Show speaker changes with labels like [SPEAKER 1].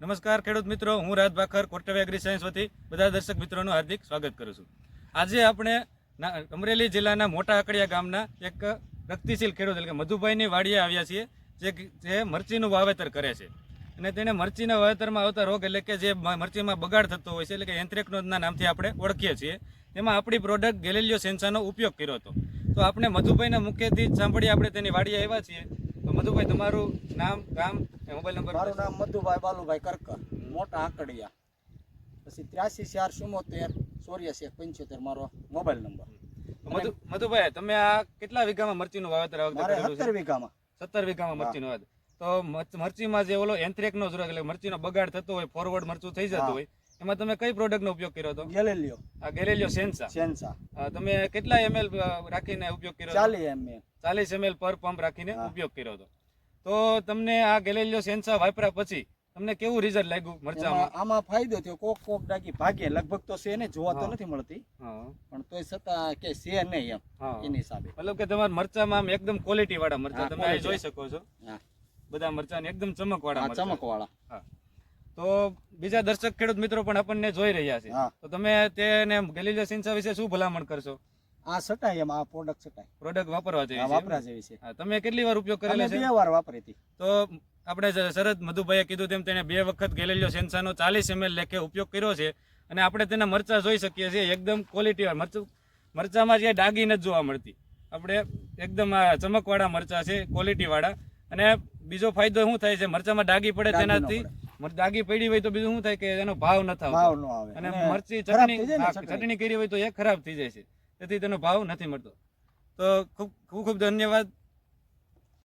[SPEAKER 1] નમસ્કાર, ખેડૂત મિત્રો. હું રાજ ભાખર કોટવે એગ્રી સાયન્સ વતી. બધા દર્શક મિત્રોનું હાર્દિક સ્વાગત કરું છું. આજે આપણે અમરેલી જિલ્લાના મોટા આકડિયા ગામના એક રક્તિશીલ ખેડૂત એટલે કે મધુભાઈની વાડીએ આવ્યા છીએ, જે જે મરચીનું વાવેતર કરે છે. અને તેને મરચીના વાવેતરમાં આવતા રોગ એટલે કે જે મરચીમાં બગાડ થતો હોય છે, એટલે કે એન્થ્રેકનોઝના નામથી આપણે ઓળખીએ છીએ. તેમાં આપણી પ્રોડક્ટ ગેલેલિયો સેન્સાનો ઉપયોગ કર્યો હતો. તો આપણે મધુભાઈના મુખ્યથી જ સાંભળી આપણે તેની વાડીએ આવ્યા છીએ. તો મધુભાઈ, તમારું નામ, ગામ? મોબાઈલ નંબર
[SPEAKER 2] મારું નામ મધુભાઈ બાલુભાઈ કરકર મોટા આંકડિયા. પછી ત્ર્યાસી ચાર ચુમ્મોતેર ચોર્યાસી એક પંચોતેર મારો મોબાઈલ નંબર
[SPEAKER 1] મધુ મધુભાઈ તમે આ કેટલા વીઘામાં મરચીનું વાવેતર આ વખતે કરેલું
[SPEAKER 2] સત્તર વીઘામાં.
[SPEAKER 1] સત્તર વીઘામાં મરચીનું વાવેતર. તો મરચ- મરચીમાં જે ઓલો એન્થ્રેકનો જ રોગ એટલે મરચીનો બગાડ થતો હોય ફોરવર્ડ મરચું થઈ જતું હોય એમાં તમે કઈ પ્રોડક્ટનો ઉપયોગ કર્યો હતો?
[SPEAKER 2] ગેલેલિયો.
[SPEAKER 1] આ ગેલેલિયો સેન્સા.
[SPEAKER 2] સેન્સા.
[SPEAKER 1] તમે કેટલા એમએલ રાખીને ઉપયોગ કર્યો ચાલીસ
[SPEAKER 2] એમએલ એમ
[SPEAKER 1] ચાલીસ એમએલ પર પંપ રાખીને ઉપયોગ કર્યો હતો. તો તમને આ ગેલેલિયો સેન્સા વાપર્યા પછી તમને કેવું રિઝલ્ટ લાગ્યું મરચામાં?
[SPEAKER 2] આમાં ફાયદો થયો. કોક કોક ડાકી ભાગે. લગભગ તો છે ને જોવા તો નથી મળતી. પણ તોય છતાં કે છે નહીં એમ એની હિસાબે.
[SPEAKER 1] મતલબ કે તમારા મરચામાં આમ એકદમ ક્વોલિટી વાળા મરચા તમે જોઈ શકો છો. બધા મરચા એકદમ ચમક વાળા
[SPEAKER 2] ચમક
[SPEAKER 1] વાળા તો બીજા દર્શક ખેડૂત મિત્રો પણ આપણને જોઈ રહ્યા છે. તો તમે તેને ગેલિલિયો સિંચા વિશે શું ભલામણ કરશો?
[SPEAKER 2] આ સટાય એમ આ પ્રોડક્ટ સટાય
[SPEAKER 1] પ્રોડક્ટ વાપરવા જોઈએ
[SPEAKER 2] વાપરા જેવી છે.
[SPEAKER 1] તમે કેટલી વાર ઉપયોગ કરેલો છે?
[SPEAKER 2] બે વાર વાપરી હતી.
[SPEAKER 1] તો આપણે શરદ મધુભાઈએ કીધું તેમ તેણે બે વખત ગેલેલિયો સેન્સાનો ચાલીસ એમએલ લેખે ઉપયોગ કર્યો છે અને આપણે તેના મરચા જોઈ શકીએ છીએ એકદમ ક્વોલિટી મરચું મરચામાં જે ડાગી નથી જોવા મળતી. આપણે એકદમ આ ચમકવાળા મરચા છે ક્વોલિટીવાળા અને બીજો ફાયદો શું થાય છે? મરચામાં ડાગી પડે તેનાથી. દાગી ડાગી પડી હોય તો બીજું શું થાય કે એનો ભાવ ન
[SPEAKER 2] આવે.
[SPEAKER 1] અને મરચી
[SPEAKER 2] ચટણી.
[SPEAKER 1] ચટણી કરી હોય તો એ ખરાબ થઈ જાય છે. તેથી તેનો ભાવ નથી મળતો. તો ખૂબ ખૂબ ખૂબ ધન્યવાદ.